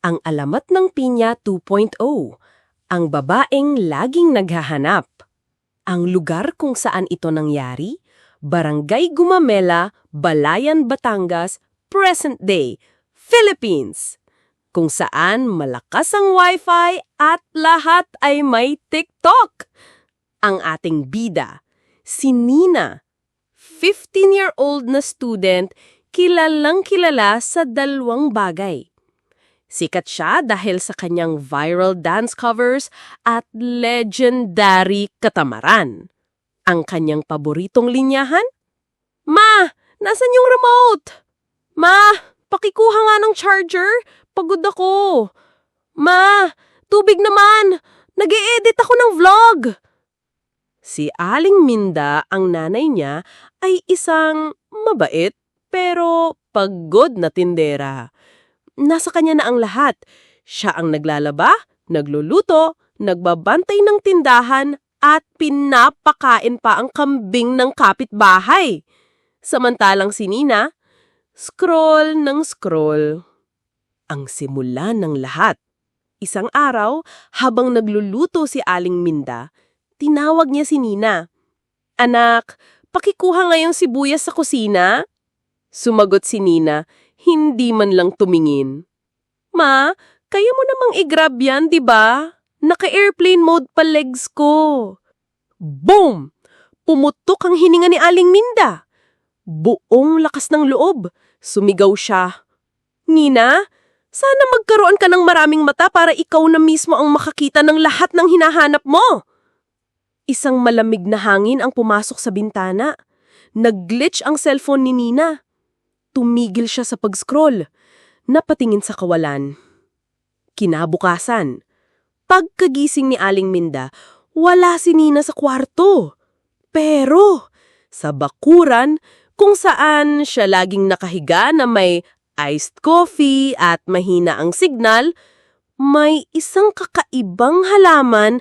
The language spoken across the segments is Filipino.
Ang alamat ng pinya 2.0. Ang babaeng laging naghahanap. Ang lugar kung saan ito nangyari, Barangay Gumamela, Balayan, Batangas, present day, Philippines. Kung saan malakas ang wifi at lahat ay may TikTok. Ang ating bida, si Nina, 15-year-old na student, kilalang kilala sa dalawang bagay. Sikat siya dahil sa kanyang viral dance covers at legendary katamaran. Ang kanyang paboritong linyahan? Ma, nasan yung remote? Ma, pakikuha nga ng charger. Pagod ako. Ma, tubig naman. nag edit ako ng vlog. Si Aling Minda, ang nanay niya, ay isang mabait pero pagod na tindera. Nasa kanya na ang lahat. Siya ang naglalaba, nagluluto, nagbabantay ng tindahan at pinapakain pa ang kambing ng kapitbahay. Samantalang si Nina, scroll ng scroll. Ang simula ng lahat. Isang araw, habang nagluluto si Aling Minda, tinawag niya si Nina. Anak, pakikuha ngayong sibuyas sa kusina? Sumagot si Nina, hindi man lang tumingin. Ma, kaya mo namang i-grab yan, di ba? Naka-airplane mode pa legs ko. Boom! Pumutok ang hininga ni Aling Minda. Buong lakas ng loob. Sumigaw siya. Nina, sana magkaroon ka ng maraming mata para ikaw na mismo ang makakita ng lahat ng hinahanap mo. Isang malamig na hangin ang pumasok sa bintana. Nag-glitch ang cellphone ni Nina. Tumigil siya sa pag-scroll. Napatingin sa kawalan. Kinabukasan. Pagkagising ni Aling Minda, wala si Nina sa kwarto. Pero, sa bakuran, kung saan siya laging nakahiga na may iced coffee at mahina ang signal, may isang kakaibang halaman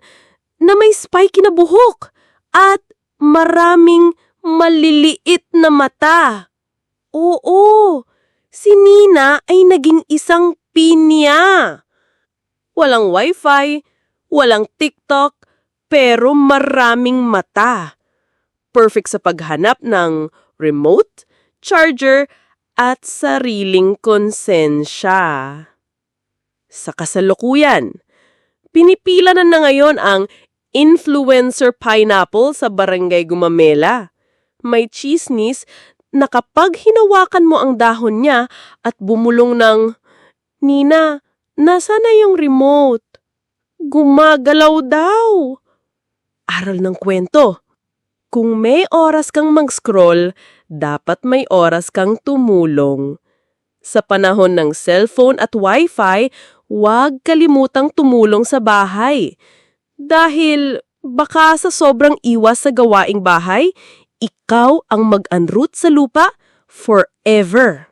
na may spike na buhok at maraming maliliit na mata. Oo, si Nina ay naging isang pinya. Walang wifi, walang TikTok, pero maraming mata. Perfect sa paghanap ng remote, charger, at sariling konsensya. Sa kasalukuyan, pinipila na na ngayon ang influencer pineapple sa barangay Gumamela. May chismis na kapag hinawakan mo ang dahon niya at bumulong ng, Nina, nasa na yung remote? Gumagalaw daw. Aral ng kwento. Kung may oras kang mag-scroll, dapat may oras kang tumulong. Sa panahon ng cellphone at wifi, huwag kalimutang tumulong sa bahay. Dahil baka sa sobrang iwas sa gawaing bahay, ikaw ang mag-unroot sa lupa forever.